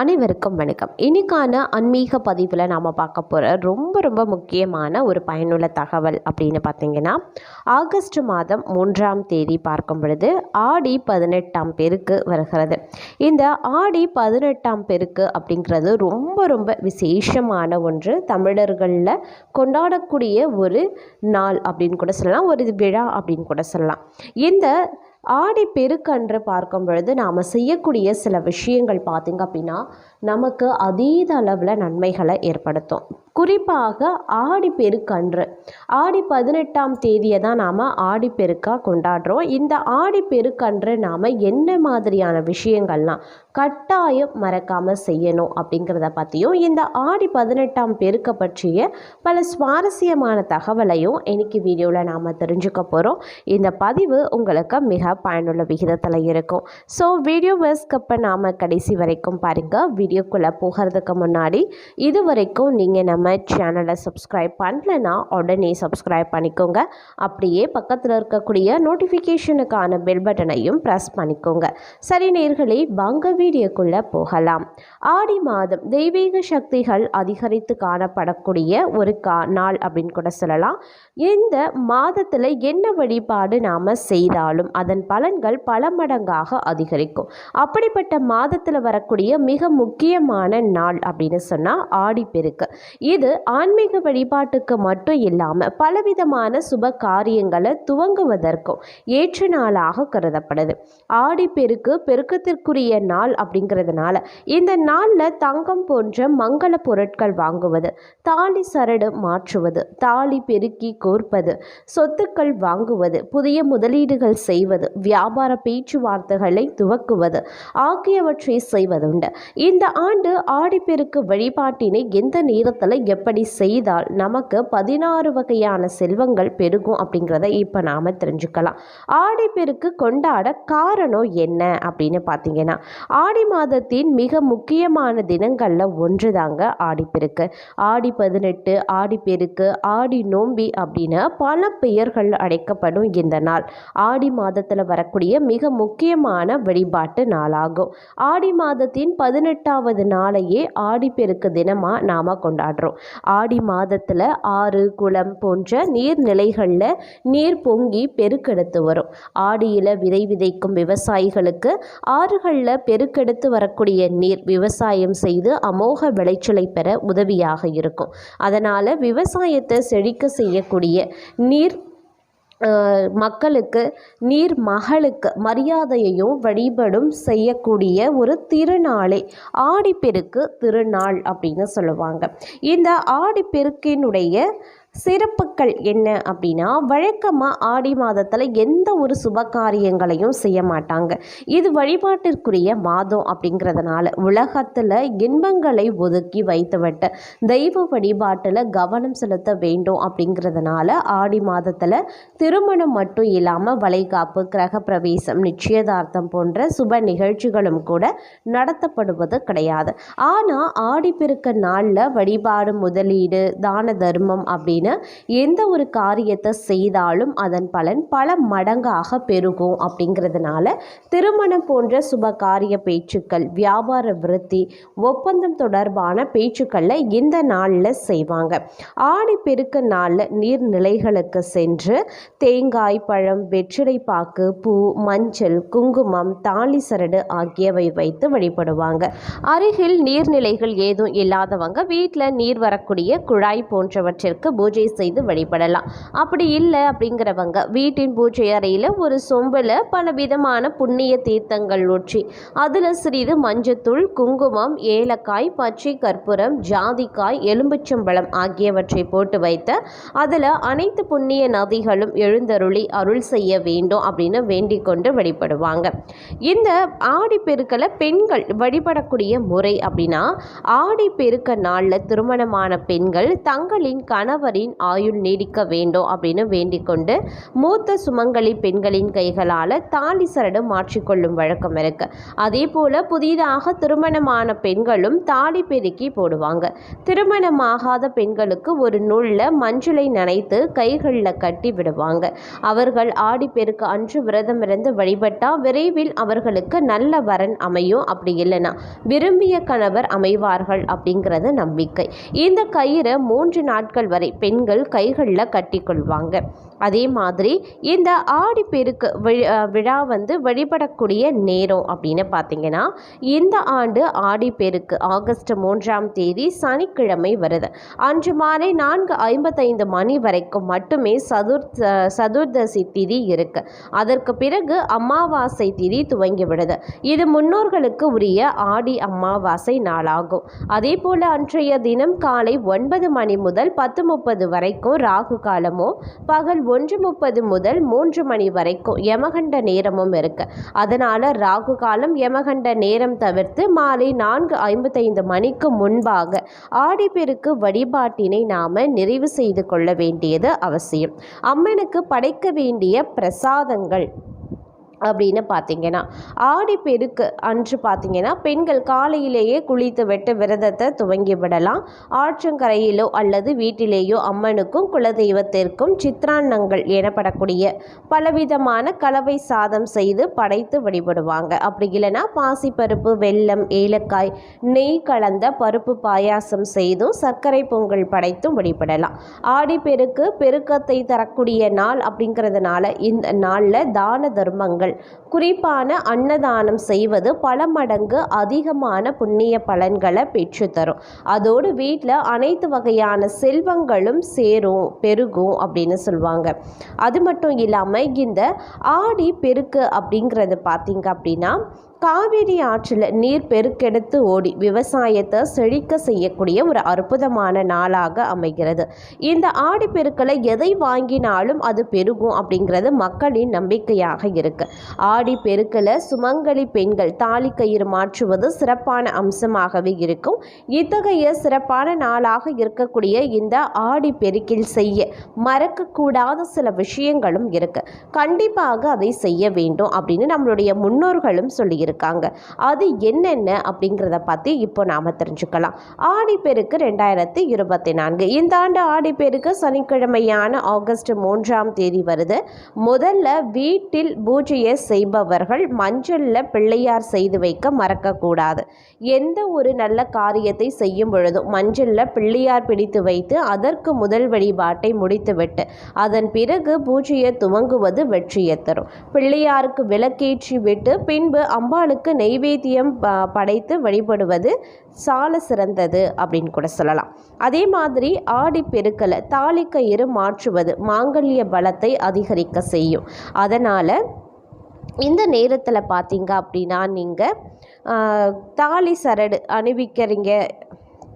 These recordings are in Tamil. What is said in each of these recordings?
அனைவருக்கும் வணக்கம். இன்னைக்கான ஆன்மீக பதிவில் நாம் பார்க்க போகிற ரொம்ப ரொம்ப முக்கியமான ஒரு பயனுள்ள தகவல் அப்படின்னு பார்த்தீங்கன்னா ஆகஸ்ட் மாதம் மூன்றாம் தேதி பார்க்கும் பொழுது ஆடி பதினெட்டாம் பேருக்கு வருகிறது. இந்த ஆடி பதினெட்டாம் பெருக்கு அப்படிங்கிறது ரொம்ப ரொம்ப விசேஷமான ஒன்று. தமிழர்களில் கொண்டாடக்கூடிய ஒரு நாள் அப்படின்னு கூட சொல்லலாம் ஒரு விழா அப்படின்னு கூட சொல்லலாம். இந்த ஆடி பெருக்கன்று பார்க்கும் பொழுது நாம் செய்யக்கூடிய சில விஷயங்கள் பார்த்திங்க அப்படின்னா நமக்கு அதீத அளவில் நன்மைகளை ஏற்படுத்தும். குறிப்பாக ஆடி பெருக்கன்று ஆடி பதினெட்டாம் தேதியை தான் நாம் ஆடி பெருக்காக கொண்டாடுறோம். இந்த ஆடி பெருக்கன்று நாம் என்ன மாதிரியான விஷயங்கள்லாம் கட்டாயம் மறக்காமல் செய்யணும் அப்படிங்கிறத பற்றியும் இந்த ஆடி பதினெட்டாம் பெருக்க பற்றிய பல சுவாரஸ்யமான தகவலையும் இன்னைக்கு வீடியோவில் நாம் தெரிஞ்சுக்க போகிறோம் இந்த பதிவு உங்களுக்கு மிக பயனுள்ள விகிதத்தில் இருக்கும். ஸோ வீடியோ வேஸ்கப்பை நாம் கடைசி வரைக்கும் பாருங்கள் வீடியோக்குள்ளே போகிறதுக்கு முன்னாடி இது வரைக்கும் நீங்கள் நம்ம சேனலை சப்ஸ்கிரைப் பண்ணலைன்னா உடனே சப்ஸ்கிரைப் பண்ணிக்கோங்க. அப்படியே பக்கத்தில் இருக்கக்கூடிய நோட்டிஃபிகேஷனுக்கான பெல் பட்டனையும் ப்ரெஸ் பண்ணிக்கோங்க. சரி நேர்களே வாங்க வீடியோக்குள்ளே போகலாம். ஆடி மாதம் தெய்வீக சக்திகள் அதிகரித்து காணப்படக்கூடிய ஒரு கா நாள் அப்படின்னு கூட சொல்லலாம். இந்த மாதத்தில் என்ன வழிபாடு நாம் செய்தாலும் அதன் பலன்கள் பல மடங்காக அதிகரிக்கும். அப்படிப்பட்ட மாதத்தில் வரக்கூடிய மிக முக்கியமான நாள் அப்படின்னு சொன்னால் ஆடிப்பெருக்கு இது ஆன்மீக வழிபாட்டுக்கு மட்டும் இல்லாமல் பலவிதமான சுப காரியங்களை துவங்குவதற்கும் ஏற்ற நாளாக கருதப்படுது. ஆடிப்பெருக்கு பெருக்கத்திற்குரிய நாள் அப்படிங்கிறதுனால இந்த நாளில் தங்கம் போன்ற மங்கள பொருட்கள் வாங்குவது தாலி சரடு மாற்றுவது தாலி பெருக்கி கோர்ப்பது சொத்துக்கள் வாங்குவது புதிய முதலீடுகள் செய்வது வியாபார பேச்சுவார்த்தைகளை துவக்குவது ஆகியவற்றை செய்வதுண்டு. இந்த ஆண்டு ஆடிப்பெருக்கு வழிபாட்டினை எந்த நேரத்தில் எப்படி செய்தால் நமக்கு பதினாறு வகையான செல்வங்கள் பெருகும் அப்படிங்கிறத இப்போ நாம் தெரிஞ்சுக்கலாம். ஆடிப்பெருக்கு கொண்டாட காரணம் என்ன அப்படின்னு பார்த்தீங்கன்னா ஆடி மாதத்தின் மிக முக்கியமான தினங்களில் ஒன்று தாங்க ஆடிப்பெருக்கு ஆடி பதினெட்டு ஆடிப்பெருக்கு ஆடி நோம்பி அப்படின்னு பல பெயர்கள் அழைக்கப்படும் இந்த நாள். ஆடி மாதத்தில் வரக்கூடிய மிக முக்கியமான வழிபாட்டு நாளாகும். ஆடி மாதத்தின் பதினெட்டாவது நாளையே ஆடிப்பெருக்கு தினமாக நாம் கொண்டாடுறோம். ஆடி மாதத்தில் ஆறு குளம் போன்ற நீர்நிலைகளில் நீர் பொங்கி பெருக்கெடுத்து வரும். ஆடியில் விதை விதைக்கும் விவசாயிகளுக்கு ஆறுகளில் பெருக்கெடுத்து வரக்கூடிய நீர் விவசாயம் செய்து அமோக விளைச்சலை பெற உதவியாக இருக்கும். அதனால் விவசாயத்தை செழிக்க செய்யக்கூடிய நீர் மக்களுக்கு நீர் மகளுக்கு மரியாதையையும் வழிபடும் செய்யக்கூடிய ஒரு திருநாளே. ஆடிப்பெருக்கு திருநாள் அப்படின்னு சொல்லுவாங்க. இந்த ஆடிப்பெருக்கினுடைய சிறப்புகள் என்ன அப்படின்னா வழக்கமாக ஆடி மாதத்தில் எந்த ஒரு சுப காரியங்களையும் செய்ய மாட்டாங்க. இது வழிபாட்டிற்குரிய மாதம் அப்படிங்கிறதுனால உலகத்தில் இன்பங்களை ஒதுக்கி வைத்துவிட்டு தெய்வ வழிபாட்டில் கவனம் செலுத்த வேண்டும் அப்படிங்கிறதுனால ஆடி மாதத்தில் திருமணம் மட்டும் இல்லாமல் வளைகாப்பு கிரக பிரவேசம் நிச்சயதார்த்தம் போன்ற சுப நிகழ்ச்சிகளும் கூட நடத்தப்படுவது கிடையாது. ஆனால் ஆடிப்பெருக்க நாளில் வழிபாடு முதலீடு தான தர்மம் அப்படின்னு எந்த ஒரு காரியத்தை செய்தாலும் அதன் பலன் பல மடங்காக பெருகும் அப்படிங்கிறதுனால திருமணம் போன்ற சுப காரிய பேச்சுக்கள் வியாபார விருத்தி ஒப்பந்தம் தொடர்பான பேச்சுக்களை இந்த நாளில் செய்வாங்க. ஆடி பெருக்க நாளில் நீர்நிலைகளுக்கு சென்று தேங்காய் பழம் வெற்றிலை பாக்கு பூ மஞ்சள் குங்குமம் தாலி சரடு ஆகியவை வைத்து வழிபடுவாங்க. அருகில் நீர்நிலைகள் ஏதும் இல்லாதவங்க வீட்டில் நீர் வரக்கூடிய குழாய் போன்றவற்றிற்கு பூஜை செய்து வழிபடலாம். அப்படி இல்லை அப்படிங்கிறவங்க வீட்டின் பூஜை அறையில் ஒரு சொம்பில் பல விதமான புண்ணிய தீர்த்தங்கள் ஊற்றி அதில் சிறிது மஞ்சத்தூள் குங்குமம் ஏலக்காய் பச்சை கற்பூரம் ஜாதிக்காய் எலும்புச்சம்பழம் ஆகியவற்றை போட்டு வைத்து அதில் அனைத்து புண்ணிய நதிகளும் எழுந்தருளி அருள் செய்ய வேண்டும் அப்படின்னு வேண்டிக் கொண்டு வழிபடுவாங்க. இந்த ஆடி பெருக்களை பெண்கள் வழிபடக்கூடிய முறை அப்படின்னா ஆடி பெருக்க நாளில் திருமணமான பெண்கள் தங்களின் கணவரின் அம்மாவின் ஆயுள் நீடிக்க வேண்டும் அப்படின்னு வேண்டிக்கொண்டு மூத்த சுமங்கலி பெண்களின் கைகளால் தாலி சரடு மாற்றிக்கொள்ளும் வழக்கம் இருக்கு. அதே போல் புதிதாக திருமணமான பெண்களும் தாலி பெருக்கி போடுவாங்க. திருமணமாகாத பெண்களுக்கு ஒரு நூலில் மஞ்சளை நனைத்து கைகளில் கட்டி விடுவாங்க. அவர்கள் ஆடிப்பெருக்கு அன்று விரதம் இருந்து வழிபட்டால் விரைவில் அவர்களுக்கு நல்ல வரன் அமையும். அப்படி இல்லைன்னா விரும்பிய கணவர் அமைவார்கள் அப்படிங்கிறது நம்பிக்கை. இந்த கயிறு மூன்று நாட்கள் வரை பெண் பெண்கள் கைகளில் கட்டிக்கொள்வாங்க. அதே மாதிரி இந்த ஆடிப்பெருக்கு வி விழா வந்து வழிபடக்கூடிய நேரம் அப்படின்னு பார்த்தீங்கன்னா இந்த ஆண்டு ஆடிப்பெருக்கு ஆகஸ்ட் மூன்றாம் தேதி சனிக்கிழமை வருது. அன்று மாலை நான்கு ஐம்பத்தைந்து மணி வரைக்கும் மட்டுமே சதுர் சதுர்தசி திதி இருக்கு. அதற்கு பிறகு அமாவாசை திதி துவங்கி விடுது இது முன்னோர்களுக்கு உரிய ஆடி அமாவாசை நாளாகும். அதே போல அன்றைய தினம் காலை ஒன்பது மணி முதல் பத்து முப்பது வரைக்கும் ராகு காலமோ பகல் ஒன்று முப்பது முதல் மூன்று மணி வரைக்கும் யமகண்ட நேரமும் இருக்கு. அதனால ராகு காலம் யமகண்ட நேரம் தவிர்த்து மாலை நான்கு ஐம்பத்தைந்து மணிக்கு முன்பாக ஆடிப்பெருக்கு வழிபாட்டினை நாம நிறைவு செய்து கொள்ள வேண்டியது அவசியம். அம்மனுக்கு படைக்க வேண்டிய பிரசாதங்கள். அப்படின்னு பார்த்தீங்கன்னா ஆடிப்பெருக்கு அன்று பார்த்தீங்கன்னா பெண்கள் காலையிலேயே குளித்து விட்டு விரதத்தை துவங்கி விடலாம். ஆற்றங்கரையிலோ அல்லது வீட்டிலேயோ அம்மனுக்கும் குலதெய்வத்திற்கும் சித்ரான்னங்கள் எனப்படக்கூடிய பலவிதமான கலவை சாதம் செய்து படைத்து வழிபடுவாங்க. அப்படி இல்லைன்னா பாசிப்பருப்பு வெல்லம் ஏலக்காய் நெய் கலந்த பருப்பு பாயாசம் செய்தும் சர்க்கரை பொங்கல் படைத்தும் வழிபடலாம். ஆடிப்பெருக்கு பெருக்கத்தை தரக்கூடிய நாள் அப்படிங்கிறதுனால இந்த நாளில் தான தர்மங்கள் செய்வார்கள். குறிப்பான அன்னதானம் செய்வது பல மடங்கு அதிகமான புண்ணிய பலன்களை பெற்றுத்தரும். அதோடு வீட்டில் அனைத்து வகையான செல்வங்களும் சேரும் பெருகும் அப்படின்னு சொல்லுவாங்க. அது மட்டும் இல்லாமல் இந்த ஆடி பெருக்கு அப்படிங்கிறது பார்த்தீங்க அப்படின்னா காவிரி ஆற்றில் நீர் பெருக்கெடுத்து ஓடி விவசாயத்தை செழிக்க செய்யக்கூடிய ஒரு அற்புதமான நாளாக அமைகிறது. இந்த ஆடிப்பெருக்களை எதை வாங்கினாலும் அது பெருகும் அப்படிங்கிறது மக்களின் நம்பிக்கையாக இருக்கு. ஆடி பெருக்கில் சுமங்கலி பெண்கள் தாலி கயிறு மாற்றுவது சிறப்பான அம்சமாகவே இருக்கும். இத்தகைய சிறப்பான நாளாக இருக்கக்கூடிய இந்த ஆடி பெருக்கில் செய்ய மறக்கக்கூடாத சில விஷயங்களும் இருக்கு. கண்டிப்பாக அதை செய்ய வேண்டும் அப்படின்னு நம்மளுடைய முன்னோர்களும் சொல்லி இருக்காங்க. அது என்னென்ன அப்படிங்கிறத பற்றி இப்போ நாம் தெரிஞ்சுக்கலாம். ஆடிப்பெருக்கு ரெண்டாயிரத்தி இருபத்தி நான்கு. இந்த ஆண்டு ஆடிப்பெருக்கு சனிக்கிழமையான ஆகஸ்ட் மூன்றாம் தேதி வருது. முதல்ல வீட்டில் பூஜையை செய்பவர்கள் மஞ்சளில் பிள்ளையார் செய்து வைக்க மறக்கக்கூடாது. எந்த ஒரு நல்ல காரியத்தை செய்யும் பொழுதும் மஞ்சளில் பிள்ளையார் பிடித்து வைத்து அதற்கு முதல் வழிபாட்டை முடித்துவிட்டு அதன் பிறகு பூஜையை துவங்குவது வெற்றியை தரும். பிள்ளையாருக்கு விளக்கேற்றி விட்டு பின்பு அம்பா அம்பாளுக்கு நெய்வேத்தியம் படைத்து வழிபடுவது சால சிறந்தது அப்படின்னு கூட சொல்லலாம். அதே மாதிரி ஆடி பெருக்கலை தாலிக்கயிறு மாற்றுவது மாங்கல்ய பலத்தை அதிகரிக்க செய்யும். அதனால் இந்த நேரத்தில் பார்த்தீங்க அப்படின்னா நீங்கள் தாலி சரடு அணிவிக்கிறீங்க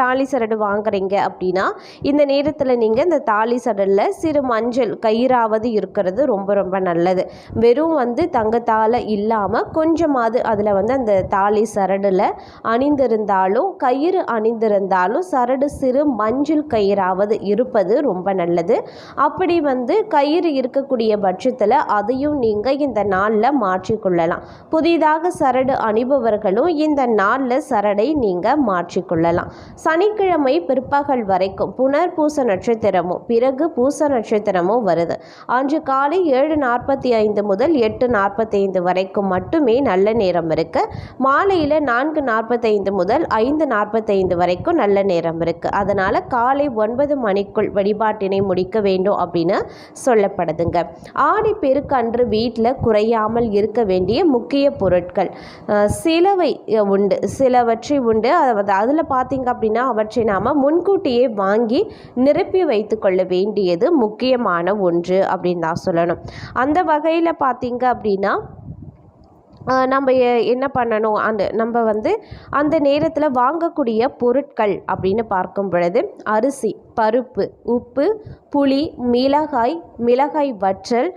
தாலி சரடு வாங்குறீங்க அப்படின்னா இந்த நேரத்தில் நீங்கள் இந்த தாலி சரடில் சிறு மஞ்சள் கயிறாவது இருக்கிறது ரொம்ப ரொம்ப நல்லது. வெறும் வந்து தங்கத்தால் இல்லாமல் கொஞ்சமாவது அதில் வந்து அந்த தாலி சரடில் அணிந்திருந்தாலும் கயிறு அணிந்திருந்தாலும் சரடு சிறு மஞ்சள் கயிறாவது இருப்பது ரொம்ப நல்லது. அப்படி வந்து கயிறு இருக்கக்கூடிய பட்சத்தில் அதையும் நீங்கள் இந்த நாளில் மாற்றிக்கொள்ளலாம். புதிதாக சரடு அணிபவர்களும் இந்த நாளில் சரடை நீங்கள் மாற்றிக்கொள்ளலாம். சனிக்கிழமை பிற்பகல் வரைக்கும் புனர் பூச நட்சத்திரமும் பிறகு பூச நட்சத்திரமும் வருது. அன்று காலை ஏழு நாற்பத்தி ஐந்து முதல் எட்டு நாற்பத்தைந்து வரைக்கும் மட்டுமே நல்ல நேரம் இருக்கு. மாலையில் நான்கு நாற்பத்தைந்து முதல் ஐந்து நாற்பத்தைந்து வரைக்கும் நல்ல நேரம் இருக்கு. அதனால காலை ஒன்பது மணிக்குள் வழிபாட்டினை முடிக்க வேண்டும் அப்படின்னு சொல்லப்படுதுங்க. ஆடி பெருக்கன்று வீட்டில் குறையாமல் இருக்க வேண்டிய முக்கிய பொருட்கள் சிலவை உண்டு சிலவற்றை உண்டு. அதில் பார்த்தீங்க அப்படின்னா அப்படின்னா அவற்றை நாம் முன்கூட்டியே வாங்கி நிரப்பி வைத்து கொள்ள வேண்டியது முக்கியமான ஒன்று அப்படின்னு தான் சொல்லணும். அந்த வகையில் பார்த்தீங்க அப்படின்னா நம்ம என்ன பண்ணணும்? அந்த நம்ம வந்து அந்த நேரத்தில் வாங்கக்கூடிய பொருட்கள் அப்படின்னு பார்க்கும் பொழுது அரிசி பருப்பு உப்பு புளி மிளகாய் மிளகாய் வற்றல்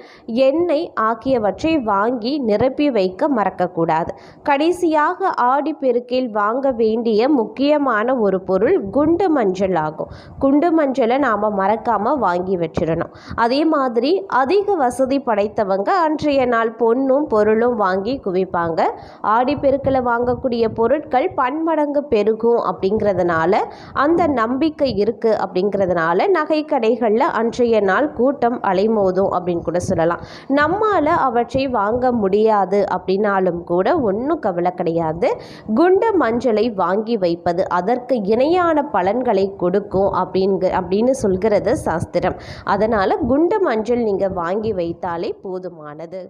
எண்ணெய் ஆகியவற்றை வாங்கி நிரப்பி வைக்க மறக்கக்கூடாது. கடைசியாக ஆடிப்பெருக்கில் வாங்க வேண்டிய முக்கியமான ஒரு பொருள் குண்டு மஞ்சள் ஆகும். குண்டு மஞ்சளை நாம் மறக்காமல் வாங்கி வச்சிடணும். அதே மாதிரி அதிக வசதி படைத்தவங்க அன்றைய நாள் பொண்ணும் பொருளும் வாங்கி குவிப்பாங்க. ஆடிப்பெருக்கில் வாங்கக்கூடிய பொருட்கள் பன்மடங்கு பெருகும் அப்படிங்கிறதுனால அந்த நம்பிக்கை இருக்குது அப்படிங்கிறதுனால நகை கடைகளில் அன்றைய நாள் கூட்டம் அலைமோதும் அப்படின்னு கூட சொல்லலாம். நம்மால் அவற்றை வாங்க முடியாது அப்படின்னாலும் கூட ஒன்றும் கவலை கிடையாது. குண்டு மஞ்சளை வாங்கி வைப்பது அதற்கு இணையான பலன்களை கொடுக்கும் அப்படிங்க அப்படின்னு சொல்கிறது சாஸ்திரம். அதனால் குண்டு மஞ்சள் நீங்கள் வாங்கி வைத்தாலே போதுமானது.